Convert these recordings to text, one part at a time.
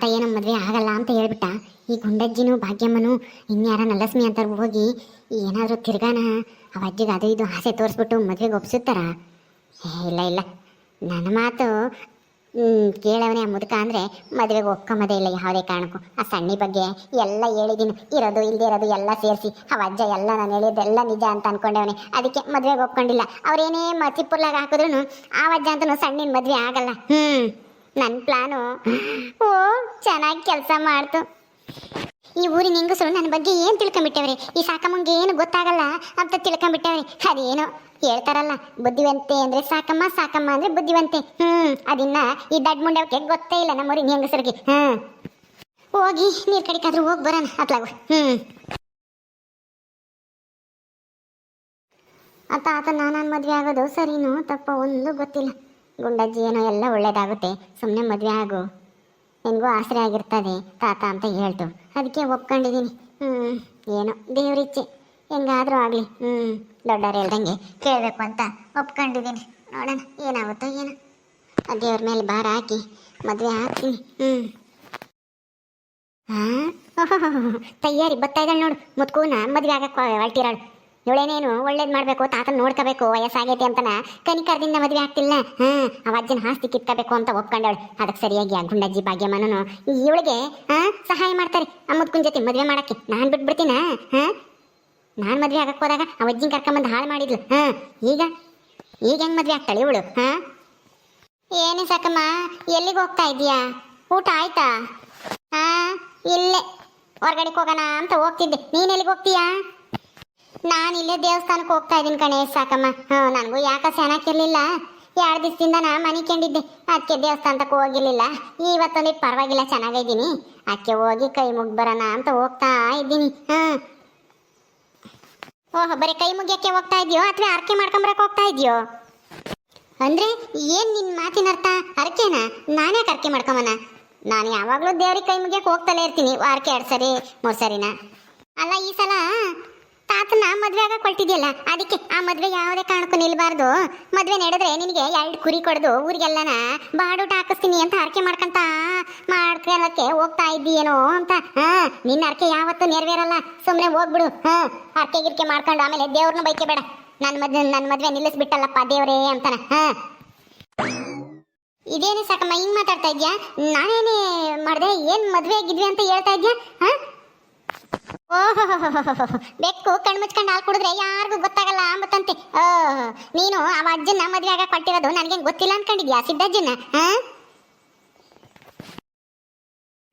ತಾತ ಏನು ಮದುವೆ ಆಗಲ್ಲ ಅಂತ ಹೇಳ್ಬಿಟ್ಟ. ಈ ಗುಂಡಜ್ಜಿನೂ ಭಾಗ್ಯಮ್ಮನೂ ಇನ್ಯಾರ ನಲಸ್ಮಿ ಅಂತ ಹೋಗಿ ಏನಾದರೂ ತಿರ್ಗಾನ? ಆ ಅಜ್ಜಿಗೆ ಅದು ಇದು ಆಸೆ ತೋರಿಸ್ಬಿಟ್ಟು ಮದುವೆಗೆ ಒಪ್ಸುತ್ತಾರ? ಇಲ್ಲ ಇಲ್ಲ. ನನ್ನ ಮಾತು ಕೇಳವನೇ ಮುದುಕ ಅಂದರೆ ಮದುವೆಗೆ ಒಪ್ಕೊಂಬದೇ ಇಲ್ಲ ಯಾವುದೇ ಕಾರಣಕ್ಕೂ. ಆ ಸಣ್ಣಿ ಬಗ್ಗೆ ಎಲ್ಲ ಹೇಳಿದ್ದೀನಿ ಇರೋದು ಇಲ್ಲದೆ ಇರೋದು ಎಲ್ಲ ಸೇರಿಸಿ. ಆ ಅಜ್ಜ ಎಲ್ಲ ನಾನು ಹೇಳಿದ್ದೆಲ್ಲ ನಿಜ ಅಂತ ಅಂದ್ಕೊಂಡವನೇ ಅದಕ್ಕೆ ಮದುವೆಗೆ ಒಪ್ಕೊಂಡಿಲ್ಲ. ಅವ್ರೇನೇ ಮಚಿಪುರ್ಲಾಗ ಹಾಕಿದ್ರು ಆ ಅಜ್ಜ ಅಂತಲೂ ಸಣ್ಣಿನ ಮದುವೆ ಆಗಲ್ಲ. ಹ್ಞೂ ನನ್ನ ಪ್ಲಾನು. ಓ, ಚೆನ್ನಾಗಿ ಕೆಲಸ ಮಾಡ್ತು. ಈ ಊರಿನ ಹೆಂಗಸರು ನನ್ನ ಬಗ್ಗೆ ಏನು ತಿಳ್ಕೊಂಬಿಟ್ಟವ್ರಿ ಈ ಸಾಕಮ್ಮಂಗೆ ಏನು ಗೊತ್ತಾಗಲ್ಲ? ಅಂತ ತಿಳ್ಕೊಂಬಿಟ್ಟವ್ರಿ ಅದೇನು? ಹೇಳ್ತಾರಲ್ಲ, ಬುದ್ಧಿವಂತೆ ಅಂದ್ರೆ ಸಾಕಮ್ಮ ಸಾಕಮ್ಮ ಅಂದರೆ ಬುದ್ಧಿವಂತೆ. ಹ್ಮ್, ಅದನ್ನ ಈ ದಡ್ ಮುಂಡವಕ್ಕೆ ಗೊತ್ತೇ ಇಲ್ಲ ನಮ್ಮ ಊರಿನ ಹೆಂಗಸರಿಗೆ. ಹ್ಮ್. ಹೋಗಿ, ನೀರು ಕಡಿಕಾದ್ರೂ ಹೋಗಿ ಬರೋಣ. ಅತ್ಲಾಗು. ಹ್ಮ್. ಆತ ಆತ ನಾನು ಮದುವೆ ಆಗೋದು ಸರಿನೋ ತಪ್ಪ ಒಂದು ಗೊತ್ತಿಲ್ಲ. ಗುಂಡಜ್ಜಿ, ಏನೋ ಎಲ್ಲ ಒಳ್ಳೇದಾಗುತ್ತೆ. ಸುಮ್ಮನೆ ಮದುವೆ ಆಗು. ನಿನಗೂ ಆಸರೆ ಆಗಿರ್ತದೆ, ತಾತ ಅಂತ ಹೇಳ್ತು. ಅದಕ್ಕೆ ಒಪ್ಕೊಂಡಿದ್ದೀನಿ ಹ್ಞೂ ಏನೋ ದೇವ್ರಿಚ್ಛೆ. ಹೆಂಗಾದರೂ ಆಗಲಿ. ಹ್ಞೂ ದೊಡ್ಡವ್ರು ಹೇಳ್ದಂಗೆ ಕೇಳಬೇಕು ಅಂತ ಒಪ್ಕೊಂಡಿದ್ದೀನಿ ನೋಡೋಣ, ಏನಾಗುತ್ತೋ ಏನೋ. ದೇವ್ರ ಮೇಲೆ ಭಾರ ಹಾಕಿ ಮದುವೆ ಹಾಕ್ತೀನಿ ಹ್ಞೂ ಹಾಂ ತಯ್ಯಾರಿ ಬರ್ತಾ ಇದ್ದಾಳೆ ನೋಡು. ಮುತ್ಕೂನ ಮದುವೆ ಆಗಕ್ಕೆ ಹೊರಟಿರಾಳು ಇವಳೇನೇನು ಒಳ್ಳೇದು ಮಾಡಬೇಕು, ತಾತನ ನೋಡ್ಕೋಬೇಕು, ವಯಸ್ಸಾಗೈತೆ ಅಂತನ ಕನಿಕರದಿಂದ ಮದುವೆ ಆಗ್ತಿಲ್ಲ? ಹಾಂ ಆ ಅಜ್ಜನ ಆಸ್ತಿ ಕಿತ್ಕೋಬೇಕು ಅಂತ ಒಪ್ಕೊಂಡವಳು. ಅದಕ್ಕೆ ಸರಿಯಾಗಿ ಆ ಗುಂಡಜ್ಜಿ ಭಾಗ್ಯಮ್ಮನೂ ಇವಳಿಗೆ ಹಾ ಸಹಾಯ ಮಾಡ್ತಾರೆ ಅಮ್ಮದ್ಕುನ್ ಮುದ್ಕುನ್ ಜೊತೆ ಮದುವೆ ಮಾಡಕ್ಕೆ. ನಾನು ಬಿಟ್ಬಿಡ್ತೀನ? ಹಾಂ? ನಾನು ಮದುವೆ ಆಗಕ್ಕೆ ಹೋದಾಗ ಆ ಅಜ್ಜಿನ ಕರ್ಕೊಂಬಂದು ಹಾಳು ಮಾಡಿದ್ಲು. ಹಾಂ, ಈಗ? ಈಗ ಹೆಂಗೆ ಮದುವೆ ಆಗ್ತಾಳೆ ಇವಳು? ಹಾಂ? ಏನೇ ಸಾಕಮ್ಮ, ಎಲ್ಲಿಗೆ ಹೋಗ್ತಾ ಇದೀಯಾ ಊಟ ಆಯ್ತಾ? ಹಾ, ಇಲ್ಲೇ. ಹೊರಗಡೆಗೆ ಹೋಗೋಣ ಅಂತ ಹೋಗ್ತಿದ್ದೆ. ನೀನ್ ಎಲ್ಲಿಗೆ ಹೋಗ್ತೀಯಾ? ನಾನು ಇಲ್ಲೇ ದೇವಸ್ಥಾನಕ್ಕೆ ಹೋಗ್ತಾ ಇದ್ದೀನಿ ಕಣೆ, ಸಾಕಮ್ಮ. ಹ್ಞೂ ನನಗೂ ಯಾಕೆ ಚೆನ್ನಾಗಿರ್ಲಿಲ್ಲ ಎರಡು ದಿವಸದಿಂದ ನಾ ಮನೆ ಕಂಡಿದ್ದೆ. ಅದಕ್ಕೆ ದೇವಸ್ಥಾನಕ್ಕೆ ಹೋಗಿರ್ಲಿಲ್ಲ. ಇವತ್ತೊಂದು ಪರವಾಗಿಲ್ಲ, ಚೆನ್ನಾಗಿದ್ದೀನಿ. ಅದಕ್ಕೆ ಹೋಗಿ ಕೈ ಮುಗ್ದು ಬರೋಣ ಅಂತ ಹೋಗ್ತಾ ಇದ್ದೀನಿ. ಹಾಂ. ಓಹ್, ಬರೀ ಕೈ ಮುಗಿಯೋಕ್ಕೆ ಹೋಗ್ತಾ ಇದೆಯೋ? ಅಥವಾ ಅರ್ಕೆ ಮಾಡ್ಕೊಂಬರಕ್ಕೆ ಹೋಗ್ತಾ ಇದೆಯೋ? ಅಂದ್ರೆ ಏನ್ ನಿನ್ನ ಮಾತಿನ ಅರ್ಥ? ಅರ್ಕೆನಾ ನಾನೇ ಅರ್ಕೆ ಮಾಡ್ಕೊಂಬನ? ನಾನು ಯಾವಾಗಲೂ ದೇವ್ರಿಗೆ ಕೈ ಮುಗಿಯಕ್ಕೆ ಹೋಗ್ತಲೇ ಇರ್ತೀನಿ. ವಾರಕ್ಕೆ ಎರಡು ಸರಿ, ಮೂರು ಸರಿನಾ? ಅಲ್ಲ, ಈ ಸಲ ತಾತನ ಮದ್ವೆ ಆಗ ಕೊಟ್ಟಿದ್ಯಲ್ಲ ಅದಕ್ಕೆ ಆ ಮದ್ವೆ ಯಾವುದೇ ಕಾರಣಕ್ಕೂ ನಿಲ್ಬಾರ್ದು. ಮದ್ವೆ ನಡೆದ್ರೆ ನಿನಗೆ ಎರಡು ಕುರಿ ಕೊಡ್ದು ಊರಿಗೆಲ್ಲನ ಬಾಡೂಟ ಹಾಕಿಸ್ತೀನಿ ಅಂತ ಹರಕೆ ಮಾಡ್ಕಂತ ಮಾಡ್ಕೊಳಕ್ಕೆ ಹೋಗ್ತಾ ಇದ್ದೀಯೇನೋ ಅಂತ. ಹಾ, ನಿನ್ನ ಹರಕೆ ಯಾವತ್ತೂ ನೆರವೇರಲ್ಲ. ಸುಮ್ಮನೆ ಹೋಗ್ಬಿಡು. ಹಾ, ಹರಕೆ ಗಿರ್ಕೆ ಮಾಡ್ಕೊಂಡು ಆಮೇಲೆ ದೇವ್ರನ್ನ ಬೈಕೆ ಬೇಡ ನನ್ನ ಮದ್ವೆ ನನ್ನ ಮದ್ವೆ ನಿಲ್ಲಿಸ್ಬಿಟ್ಟಲ್ಲಪ್ಪ ದೇವ್ರೇ ಅಂತಾನೆ. ಹಾ. ಇದೇನೇ ಸಾಕಮ್ಮ, ಹಿಂಗ್ ಮಾತಾಡ್ತಾ ಇದ್ಯಾ? ನಾನೇನೇ ಮಾಡಿದೆ? ಏನ್ ಮದ್ವೆ ಆಗಿದ್ವಿ ಅಂತ ಹೇಳ್ತಾ ಇದ್ಯಾ? ಹಾ? ಓಹೋ, ಬೆಕ್ಕು ಕಣ್ಮುಚ್ಕೊಂಡು ಹಾಲು ಕುಡಿದ್ರೆ ಯಾರಿಗೂ ಗೊತ್ತಾಗಲ್ಲ ಅಂಬತ್ತಂತೆ. ಓಹ್, ನೀನು ಅವ ಅಜ್ಜನ ಮದುವೆ ಆಗ ಕೊಟ್ಟಿರೋದು ನನಗೇನು ಗೊತ್ತಿಲ್ಲ ಅನ್ಕೊಂಡಿದ್ಯಾ ಸಿದ್ದಜ್ಜನ ಹಾ?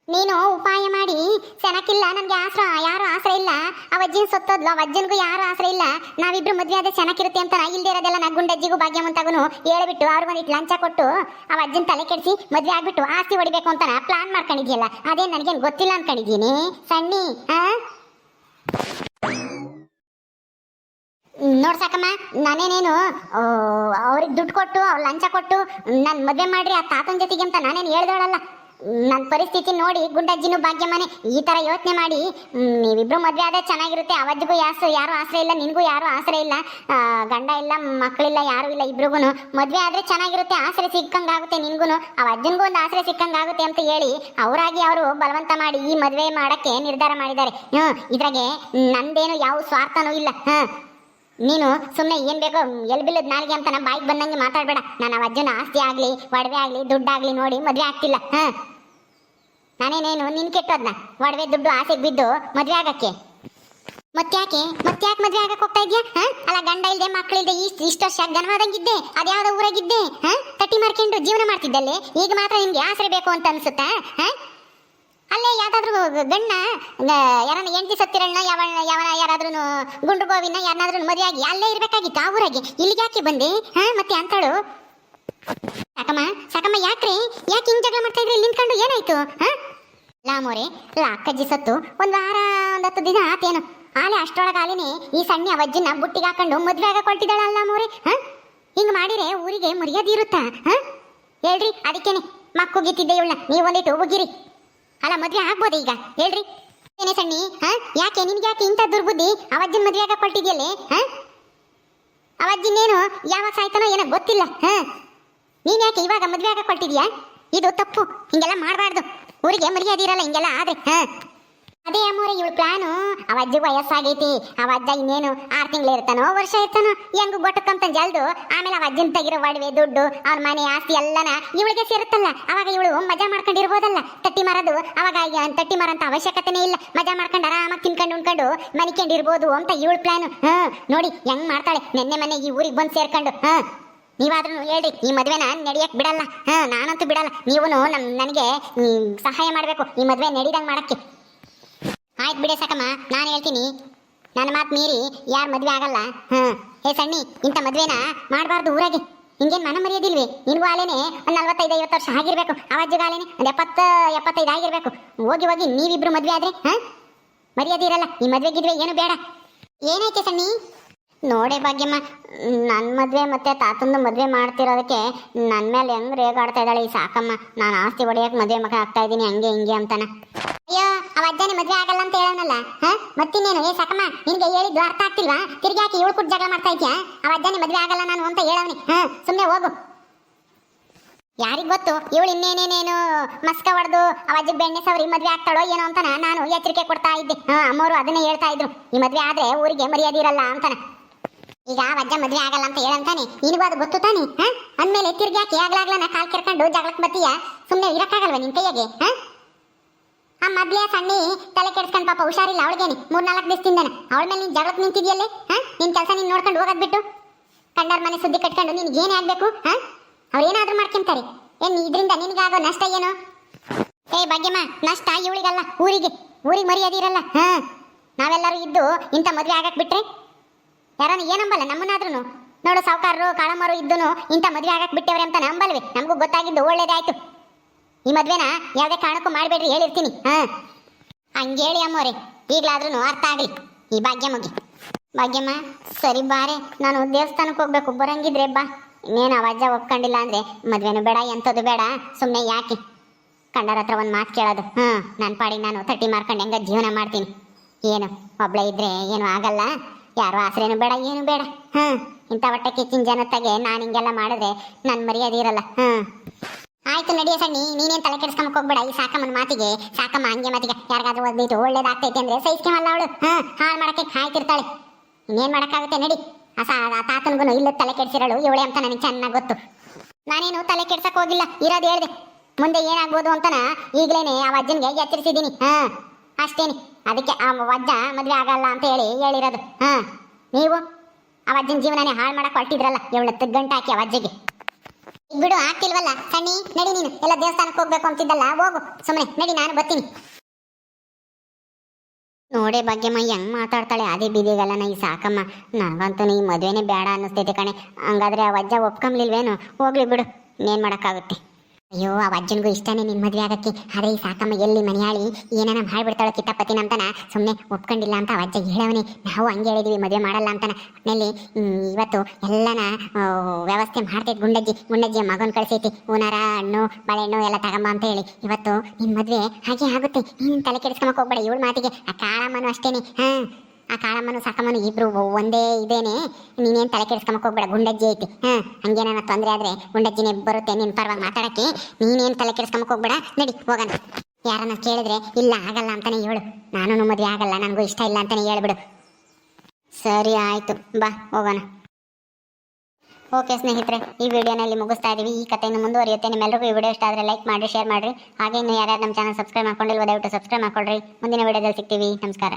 ನೀನು ಉಪಾಯ ಮಾಡಿ ಚೆನ್ನಕ್ಕಿಲ್ಲ ನನಗೆ ಆಸರ, ಯಾರು ಆಸರ ಇಲ್ಲ. ಆ ಅಜ್ಜಿನ ಸೊತ್ತೋದ್ಲು ಆ ಅಜ್ಜನಿಗೂ ಯಾರು ಆಸರ ಇಲ್ಲ. ನಾವಿಬ್ರು ಮದುವೆ ಆದ್ರೆ ಚೆನ್ನಾಗಿರುತ್ತೆ ಅಂತ ಇಲ್ಲದೆ ಇರೋದೆಲ್ಲ ನಾ ಗುಂಡಜ್ಜಿಗೂ ಭಾಗ್ಯವಂತಾಗೂ ಹೇಳ್ಬಿಟ್ಟು ಅವ್ರಿಗೆ ಒಂದಿಟ್ಟು ಲಂಚ ಕೊಟ್ಟು ಆ ಅಜ್ಜನ ತಲೆ ಕೆಡಿಸಿ ಮದುವೆ ಆಗ್ಬಿಟ್ಟು ಆಸ್ತಿ ಹೊಡಿಬೇಕು ಅಂತ ಪ್ಲಾನ್ ಮಾಡ್ಕೊಂಡಿದ್ಯಲ್ಲ ಅದೇ ನನಗೇನು ಗೊತ್ತಿಲ್ಲ ಅನ್ಕೊಂಡಿದ್ದೀನಿ. ಸಣ್ಣಿ ಆ ನೋಡ್ ಸಾಕಮ್ಮ, ನಾನೇನೇನು ಅವ್ರಿಗೆ ದುಡ್ಡು ಕೊಟ್ಟು ಲಂಚ ಕೊಟ್ಟು, ನಾನು ಮದುವೆ ಮಾಡ್ರಿ ಆ ತಾತನ ಜೊತೆಗೆ ಅಂತ ನಾನೇನು ಹೇಳ್ದೋಳಲ್ಲ ನನ್ನ ಪರಿಸ್ಥಿತಿ ನೋಡಿ ಗುಂಡಜ್ಜಿನೂ ಭಾಗ್ಯಮ್ಮನೆ, ಈ ಥರ ಯೋಚನೆ ಮಾಡಿ ನೀವಿಬ್ರು ಮದುವೆ ಆದ್ರೆ ಚೆನ್ನಾಗಿರುತ್ತೆ ಅವಜ್ಜಿಗೂ ಯಾಸ ಯಾರು ಆಸರೆ ಇಲ್ಲ, ನಿನಗೂ ಯಾರು ಆಸರೆ ಇಲ್ಲ ಗಂಡ ಇಲ್ಲ, ಮಕ್ಕಳಿಲ್ಲ, ಯಾರು ಇಲ್ಲ ಇಬ್ರಿಗೂ ಮದುವೆ ಆದ್ರೆ ಚೆನ್ನಾಗಿರುತ್ತೆ ಆಸರೆ ಸಿಕ್ಕಂಗಾಗುತ್ತೆ ನಿನಗೂ ಅವ ಅಜ್ಜನಿಗೂ ಒಂದು ಆಸರೆ ಸಿಕ್ಕಂಗಾಗುತ್ತೆ ಅಂತ ಹೇಳಿ, ಅವರಾಗಿ ಅವರು ಬಲವಂತ ಮಾಡಿ ಈ ಮದುವೆ ಮಾಡೋಕ್ಕೆ ನಿರ್ಧಾರ ಮಾಡಿದ್ದಾರೆ. ಹ್ಞೂ ಇದ್ರಾಗೆ ನಂದೇನು ಯಾವ ಸ್ವಾರ್ಥನೂ ಇಲ್ಲ. ಹಾಂ ನೀನು ಸುಮ್ಮನೆ ಏನ್ ಬೇಕೋ ಎಲ್ ಬಿಲ್ಲದ ನಾಲ್ಗೆ ಅಂತ ನಮ್ಮ ಬಾಯಿಗೆ ಬಂದಂಗೆ ಮಾತಾಡಬೇಡ. ನಾನು ಅಜ್ಜನ ಆಸ್ತಿ ಆಗ್ಲಿ, ಒಡವೆ ಆಗ್ಲಿ, ದುಡ್ಡಾಗ್ಲಿ ನೋಡಿ ಮದ್ವೆ ಆಗ್ತಿಲ್ಲ. ಹ. ನಾನೇನೇನು ನಿನ್ ಕೆಟ್ಟೋದ್ನ? ಒಡವೆ ದುಡ್ಡು ಆಸೆಗೆ ಬಿದ್ದು ಮದ್ವೆ ಆಗಕ್ಕೆ? ಮತ್ತ್ಯಾಕೆ? ಮತ್ತ್ಯಾಕೆ ಮದ್ವೆ ಆಗಕ್ಕೆ ಹೋಗ್ತಾ ಇದ್ಯಾ? ಹ? ಅಲ್ಲ ಗಂಡ ಇಲ್ದೆ ಮಕ್ಕಳಿಲ್ದೆ ಇಷ್ಟು ಇಷ್ಟು ವರ್ಷ ಗನವಾದಂಗಿದ್ದೆ ಅದ್ಯಾವ್ದೋ ಊರಾಗಿದ್ದೆ. ಹ? ತಟ್ಟಿ ಮಾಡ್ಕೊಂಡು ಜೀವನ ಮಾಡ್ತಿದ್ದಲ್ಲಿ. ಈಗ ಮಾತ್ರ ನಿಮ್ಗೆ ಆಸರೆ ಬೇಕು ಅಂತ ಅನ್ಸುತ್ತಾ? ಹಾ? ಯಾವ್ದಾದ್ರು ಗಣ್ಣ ಯಾರನ್ನ ಎಂಟಿ ಸತ್ತಿರಣ್ಣ ಯಾವ ಯಾವ ಯಾರಾದ್ರೂ ಗುಂಡು ಗೋವಿನ ಯಾರನ್ನಾದ್ರೂ ಮದುವೆ ಆಗಿ ಅಲ್ಲೇ ಇರ್ಬೇಕಾಗಿತ್ತು, ಆ ಊರಾಗೆ. ಇಲ್ಲಿಗೆ ಯಾಕೆ ಬಂದೆ? ಹಾ, ಮತ್ತೆ ಅಂತಾಳು ಸಾಕಮ್ಮ ಸಾಕಮ್ಮ, ಯಾಕ್ರಿ? ಯಾಕೆ ಹಿಂಗ್ ಜಗಳ ಮಾಡ್ತಾ ಇದ್ರಿ? ನಿಂತ್ಕೊಂಡು ಏನಾಯ್ತು? ಹಾ? ಲಾಮೋರೆ ಲಾ ಅಕ್ಕಜ್ಜಿ ಸತ್ತು. ಒಂದ್ ವಾರ, ಒಂದ್ ಹತ್ತು ದಿನ ಆತೇನು. ಆಲೆ ಅಷ್ಟೊಳಗ ಆಲಿನೇ ಈ ಸಣ್ಣ ಅವಜ್ಜನ್ನ ಬುಟ್ಟಿಗೆ ಹಾಕೊಂಡು ಮದ್ವೆ ಆಗ ಕೊಟ್ಟಿದ್ದಾಳ ಅಲ್ಲ ಮೋರೆ, ಹಾ? ಹಿಂಗ್ ಮಾಡಿರೆ ಊರಿಗೆ ಮರ್ಯಾದೆ ಇರುತ್ತಾ, ಹಾ? ಹೇಳ್ರಿ, ಅದಕ್ಕೇನೆ. ಮಕ್ಕು ಗೀತಿದ್ದೆ ಇವಳನ್ನ ನೀವು ಒಂದಿಟ್ಟು ಉಗಿರಿ ಅಲ್ಲ, ಮದ್ವೆ ಆಗ್ಬೋದು ಈಗ ಹೇಳ್ರಿ. ಏನೇ ಸಣ್ಣಿ, ಹಾ? ಯಾಕೆ? ನಿನ್ಗೆ ಯಾಕೆ ಇಂಥ ದುರ್ಬುದ್ಧಿ? ಅವಜ್ಜನ್ ಮದ್ವೆ ಆಗ ಕೊಟ್ಟಿದ್ಯಲ್ಲೇ ಹಾ? ಅವಜ್ಜಿನೇನು ಯಾವಾಗ ಸಾಯ್ತಾನೋ ಏನೋ ಗೊತ್ತಿಲ್ಲ, ಹಾ? ನೀನ್ ಯಾಕೆ ಇವಾಗ ಮದ್ವೆ ಆಗ ಕೊಟ್ಟಿದ್ಯಾ ಇದು ತಪ್ಪು. ಹಿಂಗೆಲ್ಲ ಮಾಡಬಾರ್ದು. ಊರಿಗೆ ಮರ್ಯಾದೆ ಇರಲ್ಲ, ಹಿಂಗೆಲ್ಲ ಆದ್ರೆ, ಹಾ? ಅದೇ ಅಮ್ಮೋರೆ ಇವಳು ಪ್ಲಾನು ಅವ ಅಜ್ಜಿ ವಯಸ್ಸಾಗೈತಿ, ಅವ ಅಜ್ಜ ಇನ್ನೇನು ಆರು ತಿಂಗಳು ಇರ್ತಾನೋ ವರ್ಷ ಇರ್ತಾನೋ. ಹೆಂಗು ಗೊಟ್ಟಕ್ಕಂತ ಜಲ್ದು, ಆಮೇಲೆ ಅವ ಅಜ್ಜಿನ ತೆಗಿರೋ ಒಡವೆ, ದುಡ್ಡು ಅವ್ರ ಮನೆ ಆಸ್ತಿ ಎಲ್ಲನ ಇವಳಿಗೆ ಸೇರುತ್ತಲ್ಲ. ಅವಾಗ ಇವಳು ಮಜಾ ಮಾಡ್ಕೊಂಡಿರ್ಬೋದಲ್ಲ. ತಟ್ಟಿ ಮರದು, ಅವಾಗ ತಟ್ಟಿ ಮರಂತ ಅವಶ್ಯಕತೆನೇ ಇಲ್ಲ. ಮಜಾ ಮಾಡ್ಕೊಂಡು ಆರಾಮಾಗಿ ತಿನ್ಕೊಂಡು ಉಣ್ಕೊಂಡು ಮನಿಕೊಂಡಿರ್ಬೋದು ಅಂತ ಇವಳು ಪ್ಲಾನು ಹಾ ನೋಡಿ ಹೆಂಗ್ ಮಾಡ್ತಾಳೆ. ನಿನ್ನೆ ಮನೆ ಈ ಊರಿಗೆ ಬಂದು ಸೇರ್ಕೊಂಡು ಹಾ ನೀವಾದ್ರೂ ಹೇಳ್ರಿ, ಈ ಮದುವೆನ ನಡೆಯಕ್ ಬಿಡಲ್ಲ. ಹಾ ನಾನಂತೂ ಬಿಡಲ್ಲ. ನೀವು ನನಗೆ ಸಹಾಯ ಮಾಡಬೇಕು. ಈ ಮದ್ವೆ ನಡೀದಂಗ್ ಮಾಡಕ್ಕೆ. ಬಿಡಿ ಸಾಕಮ್ಮ, ನಾನು ಹೇಳ್ತೀನಿ. ನನ್ನ ಮಾತು ಮೀರಿ ಯಾರು ಮದುವೆ ಆಗಲ್ಲ. ಹಾ. ಹೇ ಸಣ್ಣಿ ಇಂಥ ಮದುವೆನ? ಮಾಡಬಾರ್ದು ಊರಾಗೆ. ಹಿಂಗೇನು ಮನ ಮರ್ಯಾದಿಲ್ವಿ? ನಿನ್ಗೂ ಆಲೇನೆ ಒಂದು ನಲ್ವತ್ತೈದು, ಐವತ್ತು ವರ್ಷ ಆಗಿರಬೇಕು. ಅವಾಜ್ಜಿಗೆ ಆಲೇನೆ ಒಂದು ಎಪ್ಪತ್ತು, ಎಪ್ಪತ್ತೈದು ಆಗಿರಬೇಕು. ಹೋಗಿ ಹೋಗಿ ನೀವಿಬ್ರು ಮದುವೆ ಆದ್ರೆ, ಹಾಂ? ಮರ್ಯಾದೆ ಇರಲ್ಲ. ಈ ಮದುವೆಗಿದ್ವಿ ಏನು ಬೇಡ. ಏನೈತೆ ಸಣ್ಣಿ? ನೋಡೆ ಭಾಗ್ಯಮ್ಮ ನನ್ನ ಮದುವೆ ಮತ್ತೆ ತಾತಂದು ಮದುವೆ ಮಾಡ್ತಿರೋದಕ್ಕೆ ನನ್ನ ಮೇಲೆ ಹೆಂಗ್ ರೇಗಾಡ್ತಾ ಇದ್ದಾಳೆ ಈ ಸಾಕಮ್ಮ. ನಾನು ಆಸ್ತಿ ಹೊಡೆಯಕ್ಕೆ ಮದುವೆ ಮಗ ಆಗ್ತಾ ಇದ್ದೀನಿ, ಹಂಗೆ ಹಿಂಗೆ ಅಂತಾನ. ಅವ ಅಜ್ಜನೇ ಮದುವೆ ಆಗಲ್ಲ ಅಂತ ಹೇಳೋನಲ್ಲ, ಹಾ? ಮತ್ತಿನ್ನೇನು? ಏ ಸಕಮ್ಮ, ನಿನ್ಗೆ ಹೇಳಿದ್ದು ಅರ್ಥ ಆಗ್ತಿಲ್ವಾ? ತಿರ್ಗಿ ಹಾಕಿ ಇವಳು ಕುಟ್ ಜಗಳ ಮಾಡ್ತಾ ಇದ್ಯಾ? ಅವ ಅಜ್ಜನ ಮದುವೆ ಆಗಲ್ಲ ನಾನು ಅಂತ ಹೇಳವನಿ. ಹಾ ಸುಮ್ಮನೆ ಹೋಗು. ಯಾರಿಗ್ ಗೊತ್ತು? ಇವಳು ಇನ್ನೇನೇನೇನು ಮಸ್ಕ ಹೊಡೆದು ಅವ ಅಜ್ಜಿಗೆ ಬೆಣ್ಣೆ ಸವರಿ ಮದ್ವೆ ಆಗ್ತಾಳೋ ಏನೋ ಅಂತಾನ ನಾನು ಎಚ್ಚರಿಕೆ ಕೊಡ್ತಾ ಇದ್ದೆ. ಹಾ, ಅಮ್ಮೋರು ಅದನ್ನೇ ಹೇಳ್ತಾ ಇದ್ರು. ಈ ಮದ್ವೆ ಆದ್ರೆ ಊರಿಗೆ ಮರ್ಯಾದೆ ಇರಲ್ಲ ಅಂತಾನ. ಈಗ ವಜ್ಜ ಮದ್ವೆ ಆಗಲ್ಲ ಅಂತ ಹೇಳಂತಾನೆ? ನಿನಗೂ ಅದು ಗೊತ್ತು ತಾನೆ? ಹಾ? ಅಂದ್ಮೇಲೆ ತಿರ್ಗಿ ಯಾಕೆ ಆಗ್ಲಾಗ್ಲನ ಕಾಲ್ ಕೆರ್ಕೊಂಡು ಜಗಳಕ್ಕೆ ಬತ್ತೀಯ? ಸುಮ್ಮನೆ ಇರಕ್ಕಾಗಲ್ವ ನಿನ್ ಕೈಯಾಗೆ? ಹಾ? ಆ ಮದ್ಲೆ ಸಣ್ಣಿ ತಲೆ ಕೆಡ್ಸ್ಕೊಂಡ್ ಪಾಪ ಹುಷಾರಿಲ್ಲ ಅವಳಿಗೇನಿ ಮೂರ್ನಾಲ್ಕು ದಿವಸದಿಂದನ ಅವಳ ಮೇಲೆ ನೀನ್ ಜಗಳಕ್ಕೆ ನಿಂತಿದ್ಯಲ್ಲೇ? ಹಾ? ನಿನ್ ಕೆಲಸ ನೀನ್ ನೋಡ್ಕೊಂಡು ಹೋಗೋದ್ ಬಿಟ್ಟು? ಕಂಡಾರ್ ಮನೆ ಸುದ್ದಿ ಕಟ್ಕೊಂಡು ನಿನ್ಗೆ ಏನೇ ಆಗ್ಬೇಕು, ಹಾ? ಅವ್ರೇನಾದ್ರೂ ಮಾಡ್ಕೊಂತಾರೆ. ಏನ್ ಇದರಿಂದ ನಿನಗಾಗೋ ನಷ್ಟ ಏನು? ಏ ಭಾಗ್ಯಮ್ಮ, ನಷ್ಟ ಇವಳಿಗಲ್ಲ, ಊರಿಗೆ. ಊರಿಗೆ ಮರ್ಯಾದಿರಲ್ಲ ಹಾ? ನಾವೆಲ್ಲರೂ ಇದ್ದು ಇಂಥ ಮದ್ವೆ ಆಗಕ್ ಬಿಟ್ರೆ? ಯಾರನ್ನ ಏನಂಬಲ್ಲ ನಮ್ಮನ್ನಾದ್ರೂ ನೋಡು, ಸಾವುಕಾರರು, ಕಾಳಮ್ಮರು ಇದ್ದು ಇಂಥ ಮದ್ವೆ ಆಗಕ್ ಬಿಟ್ಟವ್ರೆ ಅಂತ ನಂಬಲ್ವಿ? ನಮಗೂ ಗೊತ್ತಾಗಿದ್ದು ಒಳ್ಳೇದಾಯ್ತು. ಈ ಮದ್ವೆನ ಯಾವುದೇ ಕಾರಣಕ್ಕೂ ಮಾಡಬೇಡ್ರಿ ಹೇಳಿರ್ತೀನಿ. ಹಾ. ಹಂಗೇಳಿ ಅಮ್ಮೋರೆ ಈಗಲಾದ್ರೂ ಅರ್ಥ ಆಗಲಿ. ಈ ಭಾಗ್ಯಮ್ಮಗೆ ಭಾಗ್ಯಮ್ಮ, ಸರಿ ಬಾರೆ, ನಾನು ದೇವಸ್ಥಾನಕ್ಕೆ ಹೋಗ್ಬೇಕು, ಬರಂಗಿದ್ರೆ ಬಾ. ಇನ್ನೇನು ಅವಜ್ಜ ಒಪ್ಕೊಂಡಿಲ್ಲ ಅಂದ್ರೆ ಮದುವೆನೂ ಬೇಡ, ಎಂಥದ್ದು ಬೇಡ. ಸುಮ್ಮನೆ ಯಾಕೆ? ಕಂಡರ ಹತ್ರ ಒಂದು ಮಾತು ಕೇಳೋದು. ಹ್ಞೂ ನನ್ನ ಪಾಡಿಗೆ ನಾನು ತಟ್ಟಿ ಮಾರ್ಕೊಂಡು ಹೆಂಗ ಜೀವನ ಮಾಡ್ತೀನಿ. ಏನು, ಒಬ್ಳೆ ಇದ್ರೆ ಏನು ಆಗಲ್ಲ. ಯಾರು ಆಸರೇನು ಬೇಡ, ಏನು ಬೇಡ. ಹ್ಞೂ ಇಂಥ ಹೊಟ್ಟೆ ಕಿಚ್ಚಿನ ಜನತ್ತಾಗೆ ನಾನು ಹಿಂಗೆಲ್ಲ ಮಾಡಿದ್ರೆ ನನ್ನ ಮರ್ಯಾದೆ ಇರಲ್ಲ. ಹ್ಞೂ ಆಯ್ತು ನಡಿಯ ಸಣ್ಣಿ, ನೀನೇನ್ ತಲೆ ಕೆಡಿಸ್ಕೊಂಡ್ ಹೋಗ್ಬೇಡ. ಈ ಸಾಕಮ್ಮನ ಮಾತಿಗೆ, ಸಾಕಮ್ಮ ಹಂಗೆ ಮಾತಿಗೆ ಯಾರಿಗಾದ್ರೂ ಓದ್ಬಿಟ್ಟು ಒಳ್ಳೇದಾಗ್ತೈತೆ ಅಂದ್ರೆ ಸಹಿಸ್ಕೊಂಬಲ್ಲ ಅವಳು. ಹಾ, ಹಾಳು ಮಾಡಕ್ಕೆ ಕಾಯ್ತಿರ್ತಾಳೆ. ಇನ್ನೇನ್ ಮಾಡಕ್ಕಾಗುತ್ತೆ ನಡಿ. ಆ ತಾತನ್ಗೂ ಇಲ್ಲ ತಲೆ ಕೆಡ್ಸಿರಳು. ಇವಳೆ ಅಂತ ನನಗೆ ಚೆನ್ನಾಗಿ ಗೊತ್ತು. ನಾನೇನು ತಲೆ ಕೆಡ್ಸಕ್ ಹೋಗಿಲ್ಲ. ಇರೋದು ಹೇಳ್ದೆ. ಮುಂದೆ ಏನಾಗ್ಬೋದು ಅಂತನ ಈಗಲೇನೆ ಆ ವಜ್ಜನ್ಗೆ ಎಚ್ಚರಿಸಿದ್ದೀನಿ. ಹಾ, ಅಷ್ಟೇನಿ. ಅದಕ್ಕೆ ಆ ವಜ್ಜ ಮದ್ವೆ ಆಗಲ್ಲ ಅಂತ ಹೇಳಿ ಹೇಳಿರೋದು. ಹಾ, ನೀವು ಆ ವಜ್ಜನ ಜೀವನನೇ ಹಾಳು ಮಾಡಕ್ ಹೊರಟಿದ್ರಲ್ಲ, ಇವಳು ಗಂಟು ಹಾಕಿ ಆ ಅಜ್ಜಿಗೆ ಈಗ ಬಿಡು, ಆಗ್ತಿಲ್ವಲ್ಲ? ಕಣ್ಣಿ, ನಡಿ ನೀನು. ಎಲ್ಲ ದೇವಸ್ಥಾನಕ್ಕೆ ಹೋಗ್ಬೇಕು ಅಂತಿದ್ದಲ್ಲ, ಹೋಗು. ಸುಮ್ಮನೆ ನಡಿ, ನಾನು ಬರ್ತೀನಿ. ನೋಡೇ ಭಾಗ್ಯಮ್ಮ, ಹೆಂಗ್ ಮಾತಾಡ್ತಾಳೆ ಅದೇ ಬೀದಿಗೆಲ್ಲ ಈ ಸಾಕಮ್ಮ. ನನಗಂತೂ ಈ ಮದುವೆನೇ ಬೇಡ ಅನ್ನಿಸ್ತೈತೆ ಕಣೆ. ಹಂಗಾದ್ರೆ ಆ ವಜ್ಜ ಒಪ್ಕೊಂಬ್ಲಿಲ್ವೇನು? ಹೋಗ್ಲಿ ಬಿಡು. ಏನ್ ಮಾಡಕ್ಕಾಗುತ್ತೆ? ಅಯ್ಯೋ, ಆ ಅಜ್ಜನಿಗೂ ಇಷ್ಟನೇ ನಿನ್ ಮದ್ವೆ ಆಗಕ್ಕೆ. ಆದ್ರೆ ಈ ಸಾಕಮ್ಮ ಎಲ್ಲಿ ಮನೆಯಾಳಿ? ಏನಾನ ಮಾಡ್ಬಿಡ್ತಾಳೆ ಕಿಟ್ಟಪ್ಪತ್ತಿನ ಅಂತಾನ ಸುಮ್ಮನೆ ಒಪ್ಕೊಂಡಿಲ್ಲ ಅಂತ ಆ ಅಜ್ಜ ಹೇಳವನಿ. ನಾವು ಹಂಗೆ ಹೇಳಿದ್ವಿ, ಮದುವೆ ಮಾಡಲ್ಲ ಅಂತಾನ. ಒಟ್ನಲ್ಲಿ ಇವತ್ತು ಎಲ್ಲನ ವ್ಯವಸ್ಥೆ ಮಾಡ್ತೈತಿ ಗುಂಡಜ್ಜಿ. ಗುಂಡಜ್ಜಿ ಮಗನ್ ಕಳ್ಸೈತಿ. ಹೂನಾರ, ಹಣ್ಣು, ಬಾಳೆಹಣ್ಣು ಎಲ್ಲ ತಗೊಂಬ ಅಂತ ಹೇಳಿ. ಇವತ್ತು ನಿನ್ ಮದ್ವೆ ಹಾಗೆ ಆಗುತ್ತೆ. ನೀನು ತಲೆ ಕೆಡಿಸ್ಕೊಂಬಕ್ ಹೋಗ್ಬೇಡ. ಇವಳ ಮಾತಿಗೆ ಆ ಕಾಳಮ್ಮನು ಅಷ್ಟೇನೆ. ಹಾ ಆ ಕಾಳಮ್ಮನು ಸಾಕಮ್ಮನು ಇಬ್ರು ಒಂದೇ ಇದೇನೆ. ನೀನೇನ್ ತಲೆ ಕೆಡಿಸ್ಕೊಂಬಕ್ ಹೋಗ್ಬೇಡ, ಗುಂಡಜ್ಜಿ ಐತಿ. ಹಾ ಹಂಗೇನ ತೊಂದ್ರೆ ಆದ್ರೆ ಗುಂಡಜ್ಜಿನೇ ಬರುತ್ತೆ ನಿನ್ ಪರವಾಗಿ ಮಾತಾಡಕ್ಕೆ. ನೀನೇನ್ ತಲೆ ಕೆಡಿಸ್ಕೊಂಬಕ್ ಹೋಗ್ಬೇಡ, ನಡಿ, ಹೋಗೋಣ. ಯಾರನ್ನ ಕೇಳಿದ್ರೆ, ಇಲ್ಲ, ಆಗಲ್ಲ ಅಂತಾನೆ ಹೇಳು. ನಾನು ಮದುವೆ ಆಗಲ್ಲ, ನನಗೂ ಇಷ್ಟ ಇಲ್ಲ ಅಂತಾನೆ ಹೇಳ್ಬಿಡು. ಸರಿ, ಆಯ್ತು. ಬಾ, ಹೋಗೋಣ. ಓಕೆ ಸ್ನೇಹಿತರೆ, ಈ ವಿಡಿಯೋನಲ್ಲಿ ಮುಗಿಸ್ತಾ ಇದ್ದೀವಿ ಈ ಕಥೆಯನ್ನು ಮುಂದುವರಿಯುತ್ತೆ. ನಿಮ್ಮೆಲ್ಲರಿಗೂ ಈ ವಿಡಿಯೋ ಇಷ್ಟ ಆದರೆ ಲೈಕ್ ಮಾಡಿ ಶೇರ್ ಮಾಡಿರಿ. ಹಾಗೆ ಇನ್ನು ಯಾರ್ಯಾರು ನಮ್ಮ ಚಾನಲ್ ಸಬ್ಸ್ಕ್ರೈಬ್ ಮಾಡ್ಕೊಂಡಿಲ್ಲ ದಯವಿಟ್ಟು ಸಬ್ಸ್ಕ್ರೈಬ್ ಮಾಡ್ಕೊಳ್ರಿ. ಮುಂದಿನ ವಿಡಿಯೋದಲ್ಲಿ ಸಿಗ್ತೀವಿ. ನಮಸ್ಕಾರ.